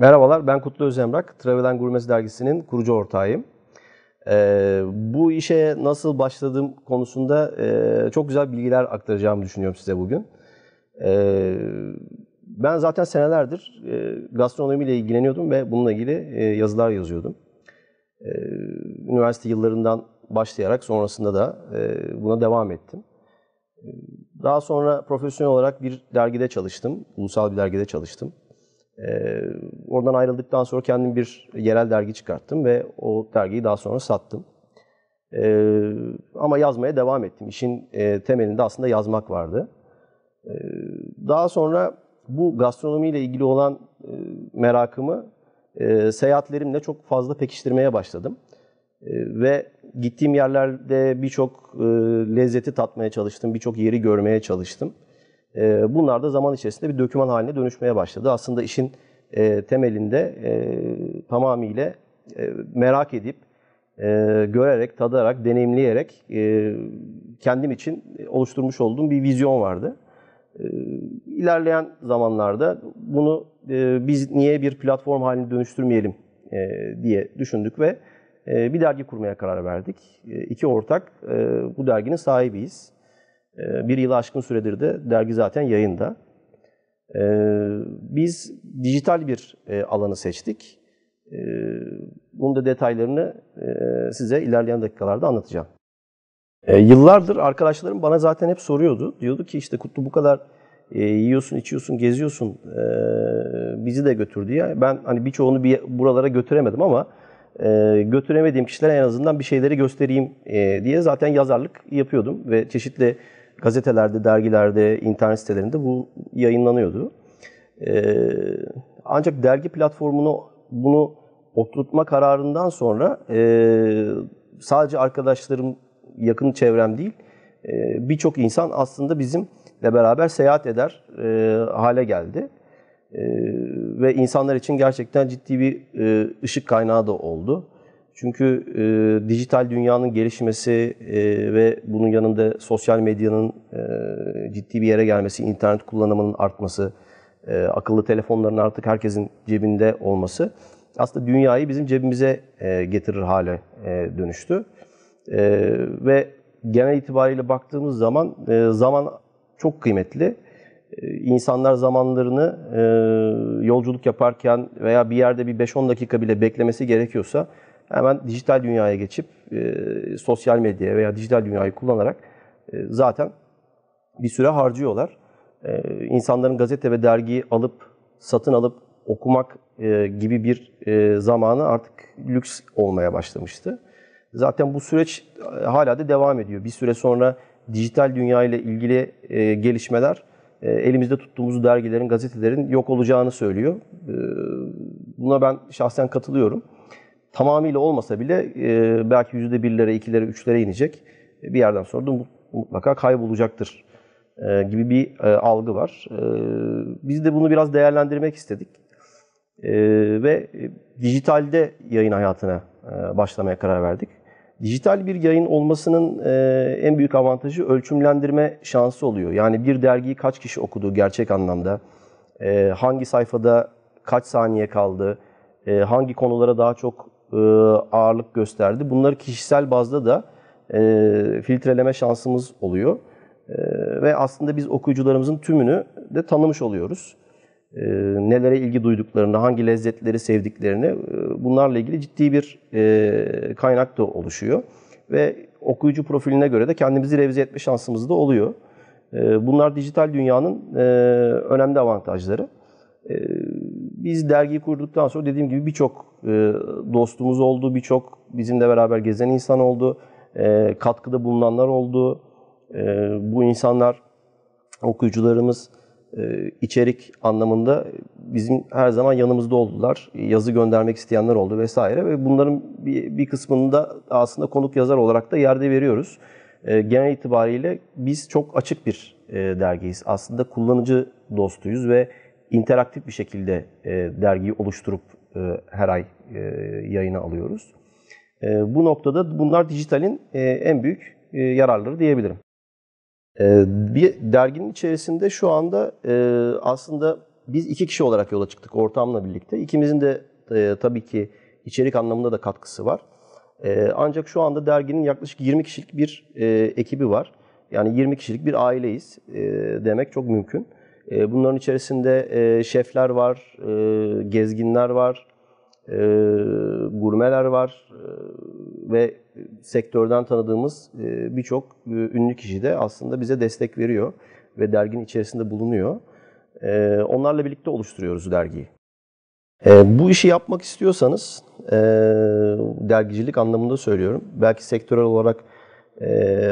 Merhabalar, ben Kutlu Özemrak. Travel and Gurmesi dergisinin kurucu ortağıyım. Ee, bu işe nasıl başladığım konusunda e, çok güzel bilgiler aktaracağımı düşünüyorum size bugün. Ee, ben zaten senelerdir e, gastronomiyle ilgileniyordum ve bununla ilgili e, yazılar yazıyordum. Ee, üniversite yıllarından başlayarak sonrasında da e, buna devam ettim. Ee, daha sonra profesyonel olarak bir dergide çalıştım, ulusal bir dergide çalıştım. Ee, oradan ayrıldıktan sonra kendim bir yerel dergi çıkarttım ve o dergiyi daha sonra sattım. Ee, ama yazmaya devam ettim. İşin e, temelinde aslında yazmak vardı. Ee, daha sonra bu gastronomiyle ilgili olan e, merakımı e, seyahatlerimle çok fazla pekiştirmeye başladım. E, ve gittiğim yerlerde birçok e, lezzeti tatmaya çalıştım, birçok yeri görmeye çalıştım. E, bunlar da zaman içerisinde bir döküman haline dönüşmeye başladı. Aslında işin e, temelinde e, tamamıyla e, merak edip, e, görerek, tadarak, deneyimleyerek kendim için oluşturmuş olduğum bir vizyon vardı. E, ilerleyen zamanlarda bunu biz niye bir platform haline dönüştürmeyelim diye düşündük ve bir dergi kurmaya karar verdik. İki ortak bu derginin sahibiyiz. E, bir yılı aşkın süredir de dergi zaten yayında. E, biz dijital bir e, alanı seçtik. E, bunun da detaylarını e, size ilerleyen dakikalarda anlatacağım. Yıllardır arkadaşlarım bana zaten hep soruyordu. Diyordu ki işte Kutlu bu kadar e, yiyorsun, içiyorsun, geziyorsun, bizi de götür diye. Ben hani birçoğunu bir buralara götüremedim ama e, götüremediğim kişilere en azından bir şeyleri göstereyim diye zaten yazarlık yapıyordum ve çeşitli gazetelerde, dergilerde, internet sitelerinde bu yayınlanıyordu. E, ancak dergi platformunu bunu oturtma kararından sonra e, sadece arkadaşlarım, yakın çevrem değil, e, birçok insan aslında bizimle beraber seyahat eder e, hale geldi. E, ve insanlar için gerçekten ciddi bir e, ışık kaynağı da oldu. Çünkü e, dijital dünyanın gelişmesi e, ve bunun yanında sosyal medyanın e, ciddi bir yere gelmesi, internet kullanımının artması, e, akıllı telefonların artık herkesin cebinde olması aslında dünyayı bizim cebimize e, getirir hale e, dönüştü. E, ve genel itibariyle baktığımız zaman e, zaman çok kıymetli. E, insanlar zamanlarını e, yolculuk yaparken veya bir yerde bir 5-10 dakika bile beklemesi gerekiyorsa hemen dijital dünyaya geçip e, sosyal medyaya veya dijital dünyayı kullanarak e, zaten bir süre harcıyorlar. E, insanların gazete ve dergiyi alıp, satın alıp okumak e, gibi bir e, zamanı artık lüks olmaya başlamıştı. Zaten bu süreç e, hala da devam ediyor. Bir süre sonra dijital dünya ile ilgili e, gelişmeler e, elimizde tuttuğumuz dergilerin, gazetelerin yok olacağını söylüyor. E, buna ben şahsen katılıyorum tamamıyla olmasa bile e, belki yüzde birlere, ikilere, üçlere inecek. Bir yerden sonra da mutlaka kaybolacaktır e, gibi bir e, algı var. E, biz de bunu biraz değerlendirmek istedik. E, ve dijitalde yayın hayatına e, başlamaya karar verdik. Dijital bir yayın olmasının e, en büyük avantajı ölçümlendirme şansı oluyor. Yani bir dergiyi kaç kişi okudu gerçek anlamda, e, hangi sayfada kaç saniye kaldı, e, hangi konulara daha çok e, ağırlık gösterdi. Bunları kişisel bazda da e, filtreleme şansımız oluyor. E, ve aslında biz okuyucularımızın tümünü de tanımış oluyoruz. E, nelere ilgi duyduklarını, hangi lezzetleri sevdiklerini e, bunlarla ilgili ciddi bir e, kaynak da oluşuyor. Ve okuyucu profiline göre de kendimizi revize etme şansımız da oluyor. E, bunlar dijital dünyanın e, önemli avantajları. E, biz dergiyi kurduktan sonra dediğim gibi birçok e, dostumuz oldu, birçok bizimle beraber gezen insan oldu, e, katkıda bulunanlar oldu. E, bu insanlar, okuyucularımız içerik anlamında bizim her zaman yanımızda oldular. Yazı göndermek isteyenler oldu vesaire ve bunların bir, kısmını da aslında konuk yazar olarak da yerde veriyoruz. Genel itibariyle biz çok açık bir dergiyiz. Aslında kullanıcı dostuyuz ve interaktif bir şekilde e, dergiyi oluşturup e, her ay e, yayına alıyoruz. E, bu noktada bunlar dijitalin e, en büyük e, yararları diyebilirim. E, bir derginin içerisinde şu anda e, aslında biz iki kişi olarak yola çıktık ortamla birlikte. İkimizin de e, tabii ki içerik anlamında da katkısı var. E, ancak şu anda derginin yaklaşık 20 kişilik bir e, ekibi var. Yani 20 kişilik bir aileyiz e, demek çok mümkün. E, bunların içerisinde e, şefler var, e, gezginler var, e, gurmeler var ve sektörden tanıdığımız birçok ünlü kişi de aslında bize destek veriyor ve derginin içerisinde bulunuyor. Onlarla birlikte oluşturuyoruz dergiyi. Bu işi yapmak istiyorsanız, dergicilik anlamında söylüyorum, belki sektörel olarak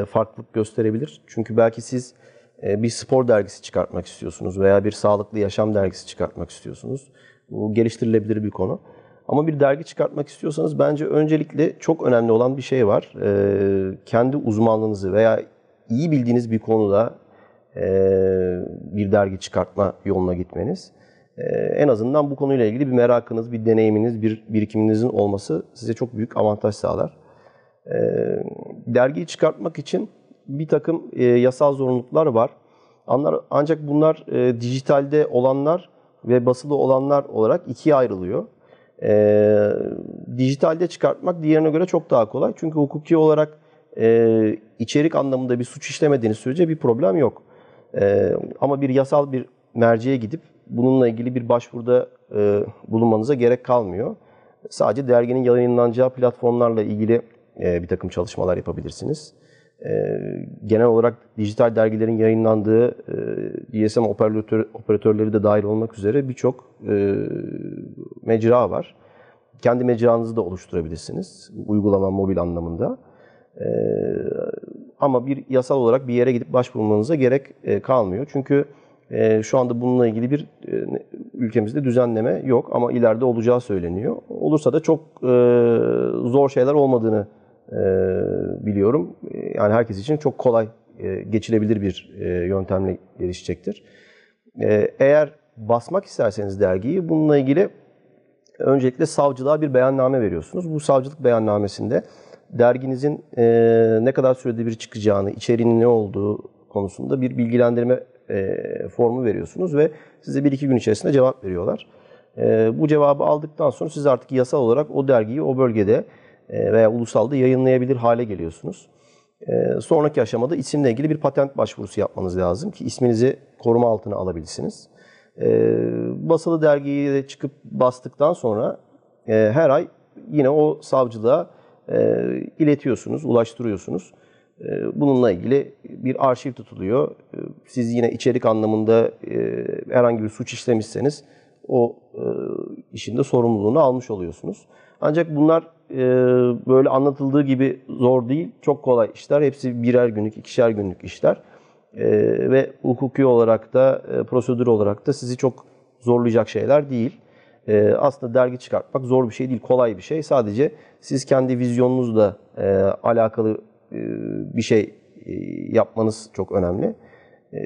farklılık gösterebilir. Çünkü belki siz bir spor dergisi çıkartmak istiyorsunuz veya bir sağlıklı yaşam dergisi çıkartmak istiyorsunuz. Bu geliştirilebilir bir konu. Ama bir dergi çıkartmak istiyorsanız bence öncelikle çok önemli olan bir şey var. E, kendi uzmanlığınızı veya iyi bildiğiniz bir konuda e, bir dergi çıkartma yoluna gitmeniz. E, en azından bu konuyla ilgili bir merakınız, bir deneyiminiz, bir birikiminizin olması size çok büyük avantaj sağlar. E, dergiyi çıkartmak için bir takım e, yasal zorunluluklar var. Ancak bunlar e, dijitalde olanlar ve basılı olanlar olarak ikiye ayrılıyor. E, dijitalde çıkartmak diğerine göre çok daha kolay. Çünkü hukuki olarak içerik anlamında bir suç işlemediğiniz sürece bir problem yok. Ama bir yasal bir merceğe gidip bununla ilgili bir başvuruda bulunmanıza gerek kalmıyor. Sadece derginin yayınlanacağı platformlarla ilgili bir takım çalışmalar yapabilirsiniz. E, genel olarak dijital dergilerin yayınlandığı e, GSM operatör, operatörleri de dahil olmak üzere birçok e, mecra var. Kendi mecranızı da oluşturabilirsiniz uygulama mobil anlamında. E, ama bir yasal olarak bir yere gidip başvurmanıza gerek e, kalmıyor. Çünkü e, şu anda bununla ilgili bir e, ülkemizde düzenleme yok ama ileride olacağı söyleniyor. Olursa da çok e, zor şeyler olmadığını e, biliyorum. Yani herkes için çok kolay e, geçilebilir bir e, yöntemle gelişecektir. E, eğer basmak isterseniz dergiyi bununla ilgili öncelikle savcılığa bir beyanname veriyorsunuz. Bu savcılık beyannamesinde derginizin e, ne kadar sürede bir çıkacağını, içeriğinin ne olduğu konusunda bir bilgilendirme e, formu veriyorsunuz ve size bir iki gün içerisinde cevap veriyorlar. E, bu cevabı aldıktan sonra siz artık yasal olarak o dergiyi o bölgede e, veya ulusalda yayınlayabilir hale geliyorsunuz. E, sonraki aşamada isimle ilgili bir patent başvurusu yapmanız lazım ki isminizi koruma altına alabilirsiniz. E, basılı dergiye de çıkıp bastıktan sonra her ay yine o savcılığa iletiyorsunuz, ulaştırıyorsunuz. Bununla ilgili bir arşiv tutuluyor. Siz yine içerik anlamında herhangi bir suç işlemişseniz o işin de sorumluluğunu almış oluyorsunuz. Ancak bunlar böyle anlatıldığı gibi zor değil, çok kolay işler. Hepsi birer günlük, ikişer günlük işler. Ve hukuki olarak da, prosedür olarak da sizi çok zorlayacak şeyler değil. Aslında dergi çıkartmak zor bir şey değil, kolay bir şey. Sadece siz kendi vizyonunuzla alakalı bir şey yapmanız çok önemli.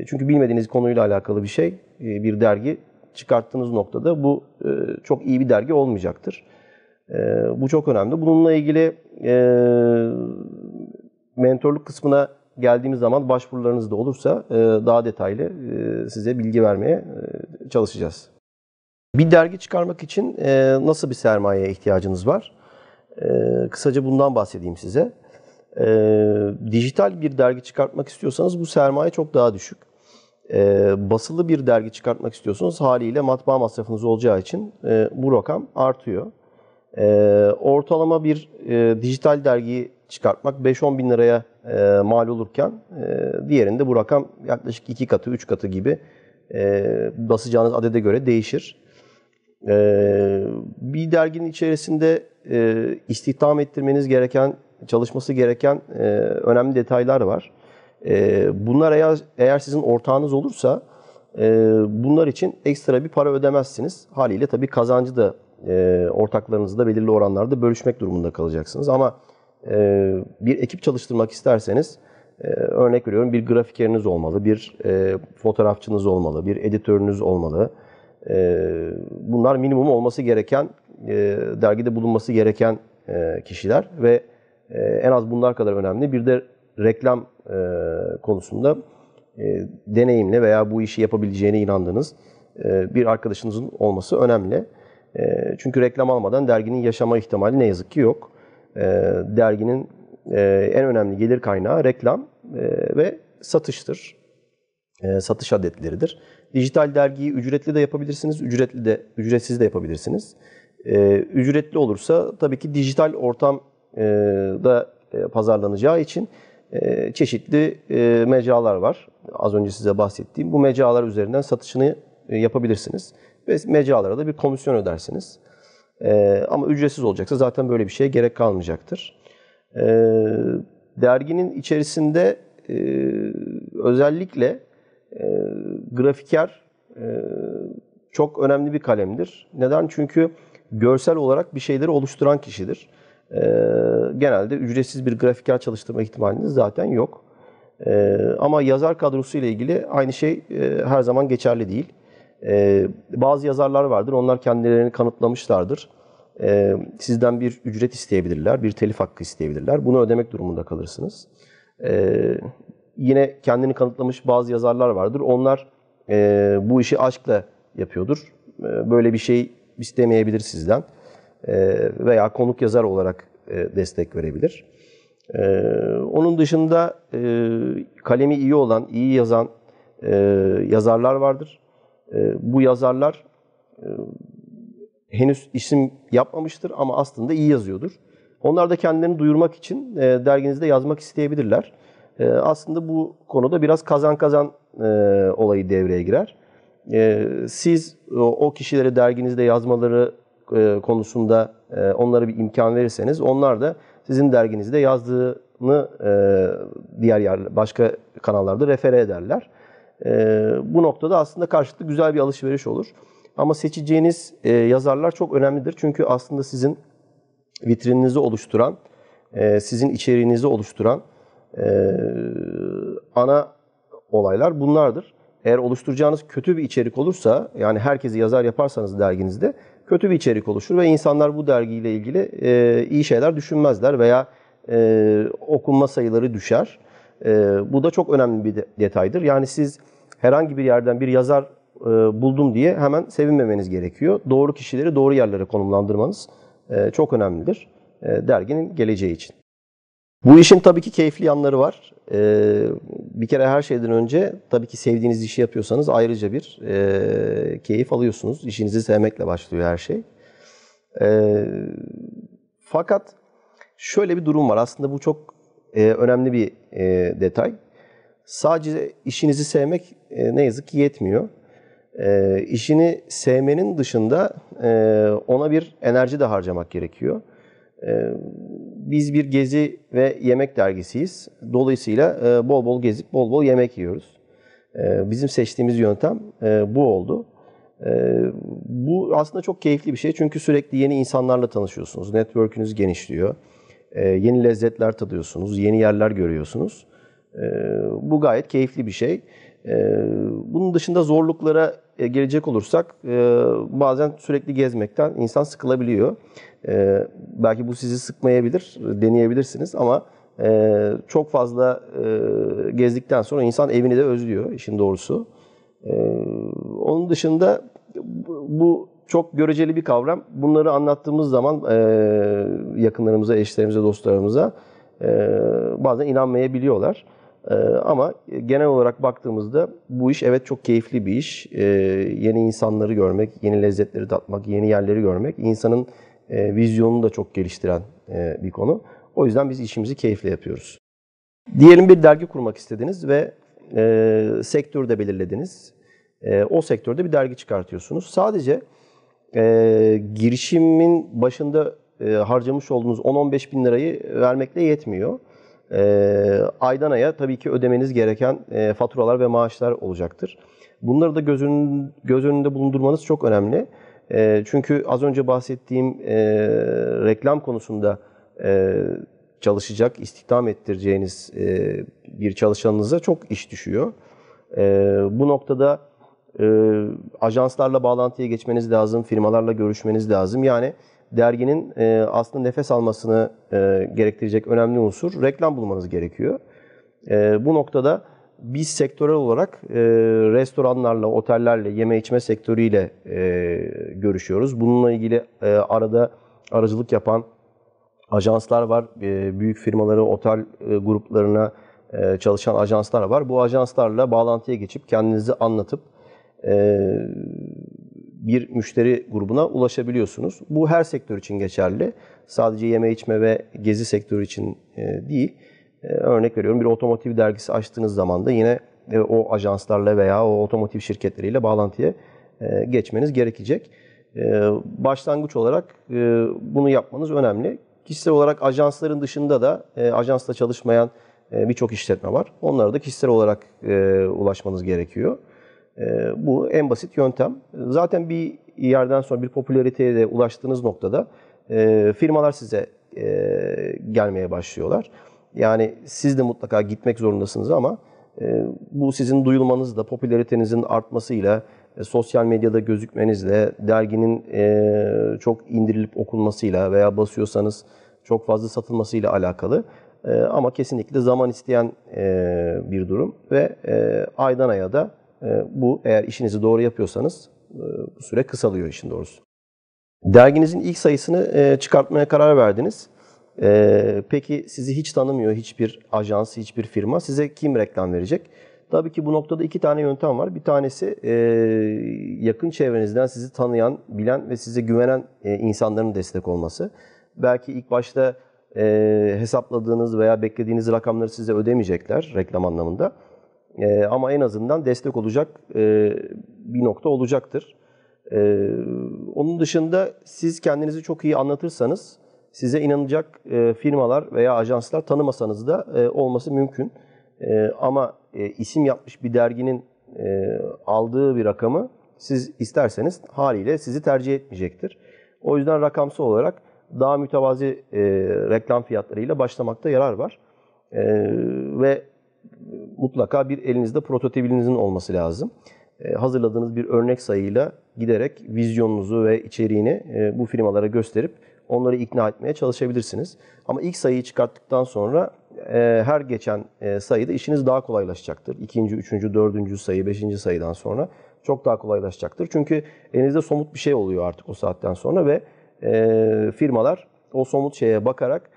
Çünkü bilmediğiniz konuyla alakalı bir şey, bir dergi çıkarttığınız noktada bu çok iyi bir dergi olmayacaktır. Bu çok önemli. Bununla ilgili mentorluk kısmına geldiğimiz zaman başvurularınız da olursa daha detaylı size bilgi vermeye çalışacağız. Bir dergi çıkarmak için nasıl bir sermayeye ihtiyacınız var? Kısaca bundan bahsedeyim size. Dijital bir dergi çıkartmak istiyorsanız bu sermaye çok daha düşük. Basılı bir dergi çıkartmak istiyorsanız haliyle matbaa masrafınız olacağı için bu rakam artıyor. Ortalama bir dijital dergiyi çıkartmak 5-10 bin liraya mal olurken diğerinde bu rakam yaklaşık 2 katı, 3 katı gibi basacağınız adede göre değişir. Bir derginin içerisinde istihdam ettirmeniz gereken, çalışması gereken önemli detaylar var. Bunlar eğer, eğer sizin ortağınız olursa bunlar için ekstra bir para ödemezsiniz. Haliyle tabii kazancı da ortaklarınızı da belirli oranlarda bölüşmek durumunda kalacaksınız. Ama bir ekip çalıştırmak isterseniz örnek veriyorum bir grafikeriniz olmalı, bir fotoğrafçınız olmalı, bir editörünüz olmalı. Bunlar minimum olması gereken, dergide bulunması gereken kişiler ve en az bunlar kadar önemli. Bir de reklam konusunda deneyimli veya bu işi yapabileceğine inandığınız e, bir arkadaşınızın olması önemli. E, çünkü reklam almadan derginin yaşama ihtimali ne yazık ki yok. E, derginin e, en önemli gelir kaynağı reklam e, ve satıştır. E, satış adetleridir. Dijital dergiyi ücretli de yapabilirsiniz, ücretli de ücretsiz de yapabilirsiniz. Ücretli olursa tabii ki dijital ortamda e, pazarlanacağı için çeşitli e, mecralar var. Az önce size bahsettiğim. Bu mecralar üzerinden satışını yapabilirsiniz. Ve mecralara da bir komisyon ödersiniz. E, ama ücretsiz olacaksa zaten böyle bir şeye gerek kalmayacaktır. E, derginin içerisinde e, özellikle e, grafiker e, çok önemli bir kalemdir. Neden? Çünkü görsel olarak bir şeyleri oluşturan kişidir. E, genelde ücretsiz bir grafiker çalıştırma ihtimaliniz zaten yok. Ama yazar kadrosu ile ilgili aynı şey her zaman geçerli değil. E, bazı yazarlar vardır, onlar kendilerini kanıtlamışlardır. E, sizden bir ücret isteyebilirler, bir telif hakkı isteyebilirler. Bunu ödemek durumunda kalırsınız. E, yine kendini kanıtlamış bazı yazarlar vardır. Onlar e, bu işi aşkla yapıyordur. E, böyle bir şey istemeyebilir sizden. E, veya konuk yazar olarak e, destek verebilir. E, onun dışında e, kalemi iyi olan, iyi yazan e, yazarlar vardır. E, bu yazarlar e, henüz isim yapmamıştır ama aslında iyi yazıyordur. Onlar da kendilerini duyurmak için e, derginizde yazmak isteyebilirler. E, aslında bu konuda biraz kazan kazan olayı devreye girer. Siz o, kişileri derginizde yazmaları konusunda onlara bir imkan verirseniz onlar da sizin derginizde yazdığını diğer yer, başka kanallarda refere ederler. E, bu noktada aslında karşılıklı güzel bir alışveriş olur. Ama seçeceğiniz e, yazarlar çok önemlidir. Çünkü aslında sizin vitrininizi oluşturan, e, sizin içeriğinizi oluşturan e, ana olaylar bunlardır. Eğer oluşturacağınız kötü bir içerik olursa, yani herkesi yazar yaparsanız derginizde kötü bir içerik oluşur ve insanlar bu dergiyle ilgili e, iyi şeyler düşünmezler veya e, okunma sayıları düşer. E, bu da çok önemli bir de, detaydır. Yani siz herhangi bir yerden bir yazar e, buldum diye hemen sevinmemeniz gerekiyor. Doğru kişileri doğru yerlere konumlandırmanız e, çok önemlidir e, derginin geleceği için. Bu işin tabii ki keyifli yanları var. Bir kere her şeyden önce tabii ki sevdiğiniz işi yapıyorsanız ayrıca bir keyif alıyorsunuz. İşinizi sevmekle başlıyor her şey. Fakat şöyle bir durum var. Aslında bu çok önemli bir detay. Sadece işinizi sevmek e, ne yazık ki yetmiyor. E, işini sevmenin dışında e, ona bir enerji de harcamak gerekiyor. E, biz bir gezi ve yemek dergisiyiz. Dolayısıyla e, bol bol gezip bol bol yemek yiyoruz. E, bizim seçtiğimiz yöntem e, bu oldu. Bu aslında çok keyifli bir şey çünkü sürekli yeni insanlarla tanışıyorsunuz. Network'ünüz genişliyor. Yeni lezzetler tadıyorsunuz, yeni yerler görüyorsunuz. Bu gayet keyifli bir şey. Bunun dışında zorluklara gelecek olursak bazen sürekli gezmekten insan sıkılabiliyor. E, belki bu sizi sıkmayabilir, deneyebilirsiniz ama e, çok fazla e, gezdikten sonra insan evini de özlüyor işin doğrusu. E, onun dışında bu çok göreceli bir kavram. Bunları anlattığımız zaman e, yakınlarımıza, eşlerimize, dostlarımıza e, bazen inanmayabiliyorlar. E, ama genel olarak baktığımızda bu iş evet çok keyifli bir iş. E, yeni insanları görmek, yeni lezzetleri tatmak, yeni yerleri görmek insanın e, vizyonunu da çok geliştiren e, bir konu. O yüzden biz işimizi keyifle yapıyoruz. Diyelim bir dergi kurmak istediniz ve e, sektörü de belirlediniz. E, o sektörde bir dergi çıkartıyorsunuz. Sadece e, girişimin başında e, harcamış olduğunuz 10-15 bin lirayı vermekle yetmiyor. E, aydan aya tabii ki ödemeniz gereken e, faturalar ve maaşlar olacaktır. Bunları da göz, önün, göz önünde bulundurmanız çok önemli. E, çünkü az önce bahsettiğim e, reklam konusunda e, çalışacak, istihdam ettireceğiniz e, bir çalışanınıza çok iş düşüyor. E, bu noktada e, ajanslarla bağlantıya geçmeniz lazım, firmalarla görüşmeniz lazım. Yani derginin e, aslında nefes almasını e, gerektirecek önemli unsur reklam bulmanız gerekiyor. E, bu noktada biz sektörel olarak e, restoranlarla, otellerle, yeme içme sektörüyle e, görüşüyoruz. Bununla ilgili e, arada aracılık yapan ajanslar var. E, büyük firmaları, otel e, gruplarına e, çalışan ajanslar var. Bu ajanslarla bağlantıya geçip kendinizi anlatıp bir müşteri grubuna ulaşabiliyorsunuz. Bu her sektör için geçerli. Sadece yeme içme ve gezi sektörü için e, değil. E, örnek veriyorum bir otomotiv dergisi açtığınız zaman da yine e, o ajanslarla veya o otomotiv şirketleriyle bağlantıya e, geçmeniz gerekecek. E, başlangıç olarak e, bunu yapmanız önemli. Kişisel olarak ajansların dışında da e, ajansla çalışmayan e, birçok işletme var. Onlara da kişisel olarak e, ulaşmanız gerekiyor. E, bu en basit yöntem. Zaten bir yerden sonra bir popülariteye de ulaştığınız noktada e, firmalar size e, gelmeye başlıyorlar. Yani siz de mutlaka gitmek zorundasınız ama e, bu sizin duyulmanızla, popülaritenizin artmasıyla, sosyal medyada gözükmenizle, derginin çok indirilip okunmasıyla veya basıyorsanız çok fazla satılmasıyla alakalı. Ama kesinlikle zaman isteyen bir durum ve aydan aya da bu eğer işinizi doğru yapıyorsanız e, bu süre kısalıyor işin doğrusu. Derginizin ilk sayısını e, çıkartmaya karar verdiniz. E, peki sizi hiç tanımıyor hiçbir ajans, hiçbir firma. Size kim reklam verecek? Tabii ki bu noktada iki tane yöntem var. Bir tanesi yakın çevrenizden sizi tanıyan, bilen ve size güvenen insanların destek olması. Belki ilk başta hesapladığınız veya beklediğiniz rakamları size ödemeyecekler reklam anlamında. E, ama en azından destek olacak e, bir nokta olacaktır. E, onun dışında siz kendinizi çok iyi anlatırsanız size inanacak e, firmalar veya ajanslar tanımasanız da e, olması mümkün. E, ama e, isim yapmış bir derginin e, aldığı bir rakamı siz isterseniz haliyle sizi tercih etmeyecektir. O yüzden rakamsal olarak daha mütevazi e, reklam fiyatlarıyla başlamakta yarar var. E, ve mutlaka bir elinizde prototipinizin olması lazım. E, hazırladığınız bir örnek sayıyla giderek vizyonunuzu ve içeriğini e, bu firmalara gösterip onları ikna etmeye çalışabilirsiniz. Ama ilk sayıyı çıkarttıktan sonra e, her geçen sayıda işiniz daha kolaylaşacaktır. İkinci, üçüncü, dördüncü sayı, beşinci sayıdan sonra çok daha kolaylaşacaktır. Çünkü elinizde somut bir şey oluyor artık o saatten sonra ve firmalar o somut şeye bakarak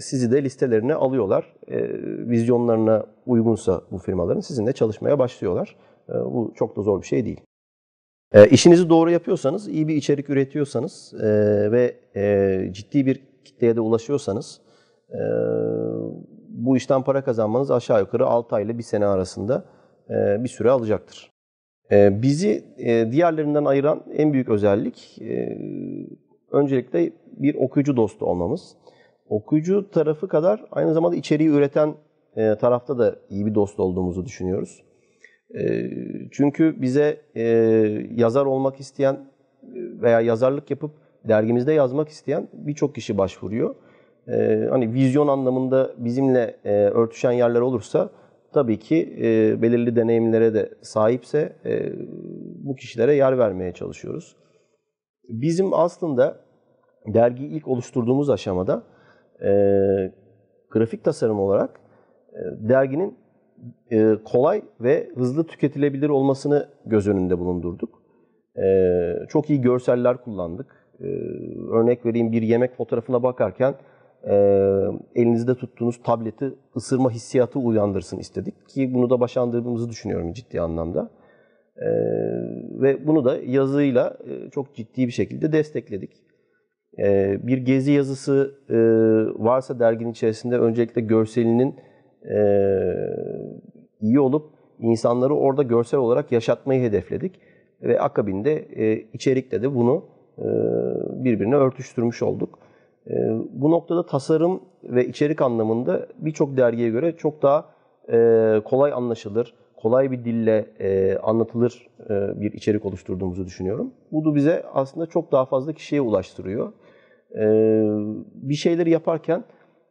sizi de listelerine alıyorlar. E, vizyonlarına uygunsa bu firmaların sizinle çalışmaya başlıyorlar. E, bu çok da zor bir şey değil. E, işinizi doğru yapıyorsanız, iyi bir içerik üretiyorsanız ve e, ciddi bir kitleye de ulaşıyorsanız bu işten para kazanmanız aşağı yukarı 6 ay ile 1 sene arasında bir süre alacaktır. Bizi e, diğerlerinden ayıran en büyük özellik e, öncelikle bir okuyucu dostu olmamız. Okuyucu tarafı kadar aynı zamanda içeriği üreten e, tarafta da iyi bir dost olduğumuzu düşünüyoruz. E, çünkü bize e, yazar olmak isteyen veya yazarlık yapıp dergimizde yazmak isteyen birçok kişi başvuruyor. Hani vizyon anlamında bizimle örtüşen yerler olursa tabii ki belirli deneyimlere de sahipse bu kişilere yer vermeye çalışıyoruz. Bizim aslında dergiyi ilk oluşturduğumuz aşamada e, grafik tasarım olarak e, derginin e, kolay ve hızlı tüketilebilir olmasını göz önünde bulundurduk. E, çok iyi görseller kullandık. E, örnek vereyim bir yemek fotoğrafına bakarken e, elinizde tuttuğunuz tableti ısırma hissiyatı uyandırsın istedik ki bunu da başardığımızı düşünüyorum ciddi anlamda. E, ve bunu da yazıyla e, çok ciddi bir şekilde destekledik. E, bir gezi yazısı e, varsa derginin içerisinde öncelikle görselinin e, iyi olup insanları orada görsel olarak yaşatmayı hedefledik. Ve akabinde e, içerikte de bunu birbirine örtüştürmüş olduk. Bu noktada tasarım ve içerik anlamında birçok dergiye göre çok daha kolay anlaşılır, kolay bir dille anlatılır bir içerik oluşturduğumuzu düşünüyorum. Bu da bize aslında çok daha fazla kişiye ulaştırıyor. E, bir şeyleri yaparken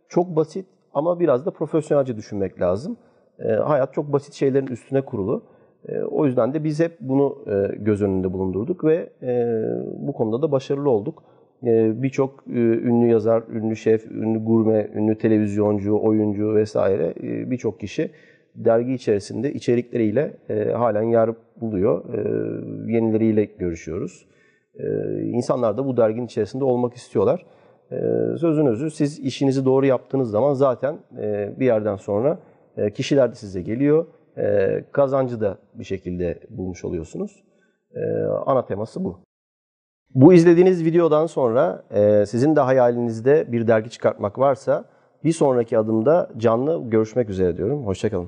çok basit ama biraz da profesyonelce düşünmek lazım. E, hayat çok basit şeylerin üstüne kurulu. E, o yüzden de biz hep bunu e, göz önünde bulundurduk ve e, bu konuda da başarılı olduk. Birçok e, ünlü yazar, ünlü şef, ünlü gurme, ünlü televizyoncu, oyuncu vesaire birçok kişi dergi içerisinde içerikleriyle halen yer buluyor. Yenileriyle görüşüyoruz. E, insanlar da bu derginin içerisinde olmak istiyorlar. E, sözün özü siz işinizi doğru yaptığınız zaman zaten e, bir yerden sonra e, kişiler de size geliyor. E, kazancı da bir şekilde bulmuş oluyorsunuz. Ana teması bu. Bu izlediğiniz videodan sonra sizin de hayalinizde bir dergi çıkartmak varsa bir sonraki adımda canlı görüşmek üzere diyorum. Hoşçakalın.